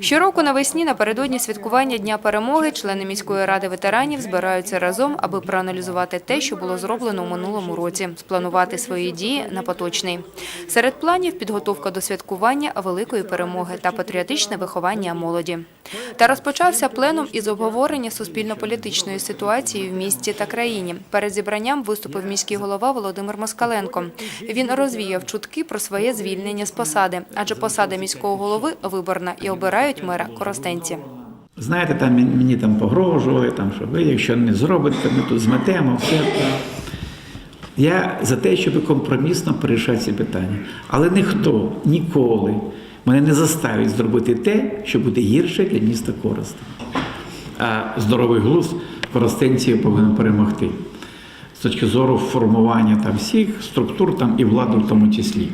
Щороку навесні напередодні святкування Дня перемоги члени міської ради ветеранів збираються разом, аби проаналізувати те, що було зроблено у минулому році, спланувати свої дії на поточний. Серед планів підготовка до святкування великої перемоги та патріотичне виховання молоді. Та розпочався пленум із обговорення суспільно-політичної ситуації в місті та країні. Перед зібранням виступив міський голова Володимир Москаленко. Він розвіяв чутки про своє звільнення з посади, адже посада міського голови виборна і обирають мера коростенці. Знаєте, там мені мені там погрожували, там, що ви, якщо не зробите, ми тут зметемо все. Я за те, щоб компромісно порішати ці питання. Але ніхто ніколи мене не заставить зробити те, що буде гірше для міста Коростень. А здоровий глузд коростенці повинен перемогти з точки зору формування там всіх структур там і влади в тому числі.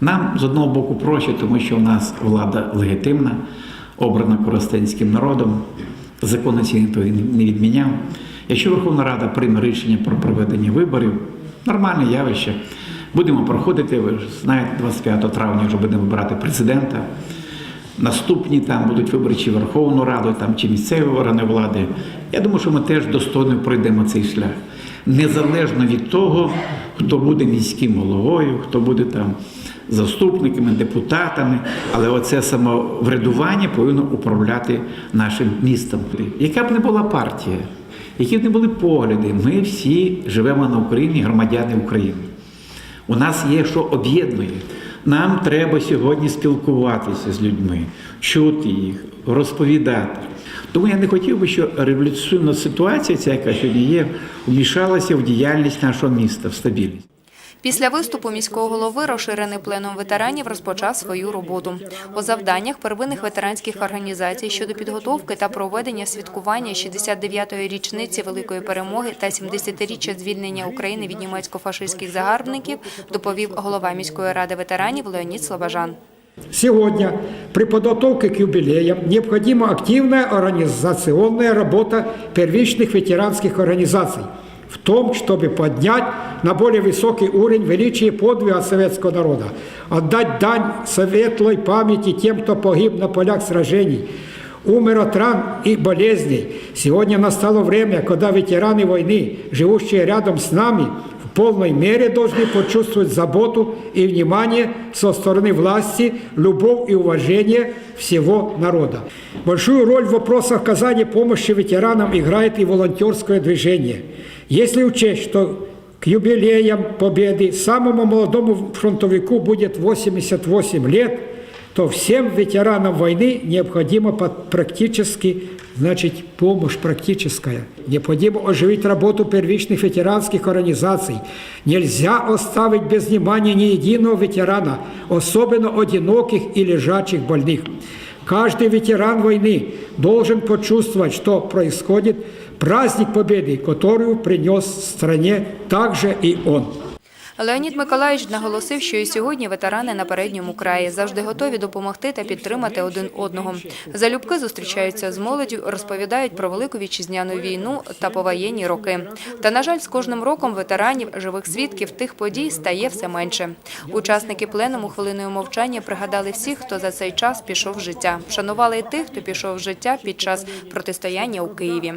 Нам з одного боку проще, тому що у нас влада легітимна, обрана коростенським народом, закони ці ніхто не відміняв. Якщо Верховна Рада прийме рішення про проведення виборів, нормальне явище. Будемо проходити, ви ж знаєте, 25 травня вже будемо вибирати президента. Наступні там будуть виборчі Верховну Раду там, чи місцеві органи влади. Я думаю, що ми теж достойно пройдемо цей шлях. Незалежно від того, хто буде міським головою, хто буде там заступниками, депутатами, але оце самоврядування повинно управляти нашим містом. Яка б не була партія, які б не були погляди, ми всі живемо на Україні, громадяни України. У нас є що об'єднує. Нам треба сьогодні спілкуватися з людьми, чути їх, розповідати. Тому я не хотів би, щоб революційна ситуація, ця, яка сьогодні є, вмішалася в діяльність нашого міста, в стабільність. Після виступу міського голови розширений пленум ветеранів розпочав свою роботу. По завданнях первинних ветеранських організацій щодо підготовки та проведення святкування 69-ї річниці великої перемоги та 70-річчя звільнення України від німецько-фашистських загарбників доповів голова міської ради ветеранів Леонід Слобожан. Сегодня при подготовке к юбилеям необходима активная организационная работа первичных ветеранских организаций в том, чтобы поднять на более высокий уровень величие подвига советского народа, отдать дань светлой памяти тем, кто погиб на полях сражений, умер от ран и болезней. Сегодня настало время, когда ветераны войны, живущие рядом с нами, полной мере должны почувствовать заботу и внимание со стороны власти, любовь и уважение всего народа. Большую роль в вопросах оказания помощи ветеранам играет и волонтерское движение. Если учесть, что к юбилеям Победы самому молодому фронтовику будет 88 лет, то всем ветеранам войны необходима под- практически, значит, помощь практическая. Необходимо оживить работу первичных ветеранских организаций. Нельзя оставить без внимания ни единого ветерана, особенно одиноких и лежачих больных. Каждый ветеран войны должен почувствовать, что происходит праздник Победы, которую принес стране также и он. Леонід Миколаївич наголосив, що і сьогодні ветерани на передньому краї завжди готові допомогти та підтримати один одного. Залюбки зустрічаються з молоддю, розповідають про велику вітчизняну війну та повоєнні роки. Та на жаль, з кожним роком ветеранів, живих свідків тих подій стає все менше. Учасники пленуму хвилиною мовчання пригадали всіх, хто за цей час пішов життя. Вшанували і тих, хто пішов в життя під час протистояння у Києві.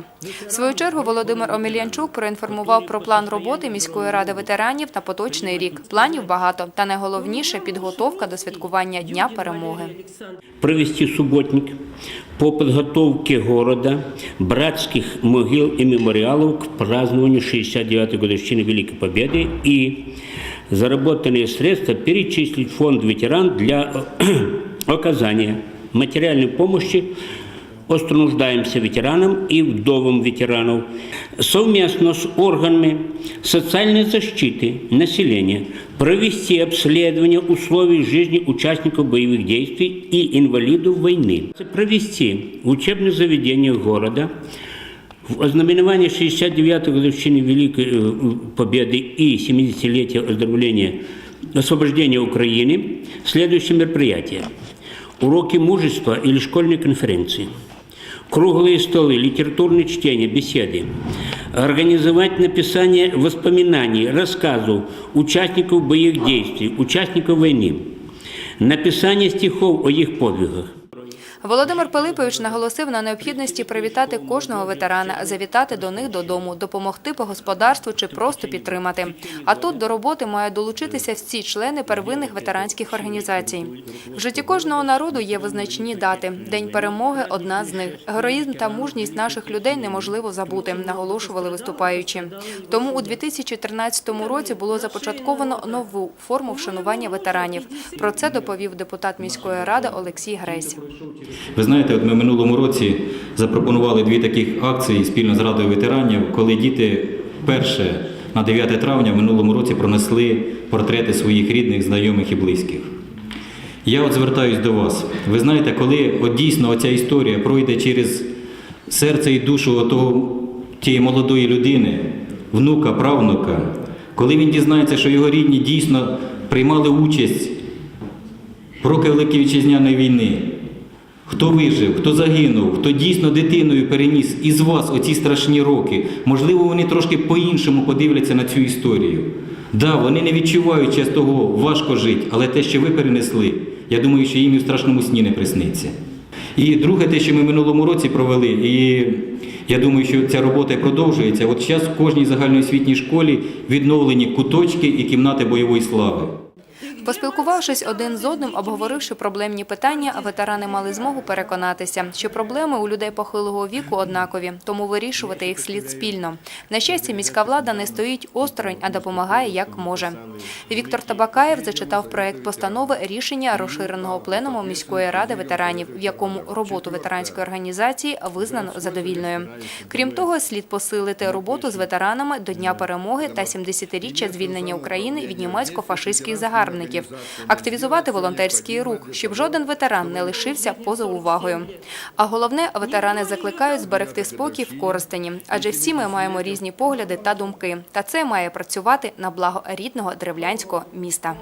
В свою чергу Володимир Омельянчук проінформував про план роботи міської ради ветеранів на поточний рік. Планів багато, та найголовніше підготовка до святкування Дня перемоги. провести субботник по подготовке города, братских могил и мемориалов к празднованию 69-й годовщины Великой Победы и заработанные средства перечислить в фонд ветеран для э, оказания материальной помощи остро нуждаемся ветеранам и вдовам ветеранов совместно с органами социальной защиты населения провести обследование условий жизни участников боевых действий и инвалидов войны, провести в учебных заведениях города в ознаменование 69-й годовщины Великой э, Победы и 70-летия оздоровления освобождения Украины следующие мероприятия. Уроки мужества или школьные конференции. Круглые столы, литературные чтения, беседы. Организовать написание воспоминаний, рассказов участников боевых действий, участников войны. Написание стихов о их подвигах. Володимир Пилипович наголосив на необхідності привітати кожного ветерана, завітати до них додому, допомогти по господарству чи просто підтримати. А тут до роботи мають долучитися всі члени первинних ветеранських організацій. В житті кожного народу є визначні дати. День перемоги одна з них. Героїзм та мужність наших людей неможливо забути, наголошували виступаючі. Тому у 2013 році було започатковано нову форму вшанування ветеранів. Про це доповів депутат міської ради Олексій Гресь. Ви знаєте, от ми в минулому році запропонували дві таких акції спільно з Радою ветеранів, коли діти вперше на 9 травня в минулому році пронесли портрети своїх рідних, знайомих і близьких. Я от звертаюсь до вас. Ви знаєте, коли от дійсно оця історія пройде через серце і душу того, тієї молодої людини, внука, правнука, коли він дізнається, що його рідні дійсно приймали участь в роки Великої Вітчизняної війни, хто вижив, хто загинув, хто дійсно дитиною переніс із вас оці страшні роки, можливо, вони трошки по-іншому подивляться на цю історію. Да, вони не відчувають час того важко жити, але те, що ви перенесли, я думаю, що їм і в страшному сні не присниться. І друге, те, що ми минулому році провели, і я думаю, що ця робота продовжується. От зараз в кожній загальноосвітній школі відновлені куточки і кімнати бойової слави. Поспілкувавшись один з одним, обговоривши проблемні питання, ветерани мали змогу переконатися, що проблеми у людей похилого віку однакові, тому вирішувати їх слід спільно. На щастя, міська влада не стоїть осторонь, а допомагає як може. Віктор Табакаєв зачитав проект постанови рішення розширеного пленуму міської ради ветеранів, в якому роботу ветеранської організації визнано задовільною. Крім того, слід посилити роботу з ветеранами до Дня перемоги та 70-річчя звільнення України від німецько-фашистських загарбників, активізувати волонтерський рух, щоб жоден ветеран не лишився поза увагою. А головне, ветерани закликають зберегти спокій в користені, адже всі ми маємо різні погляди та думки, та це має працювати на благо рідного древлянського міста.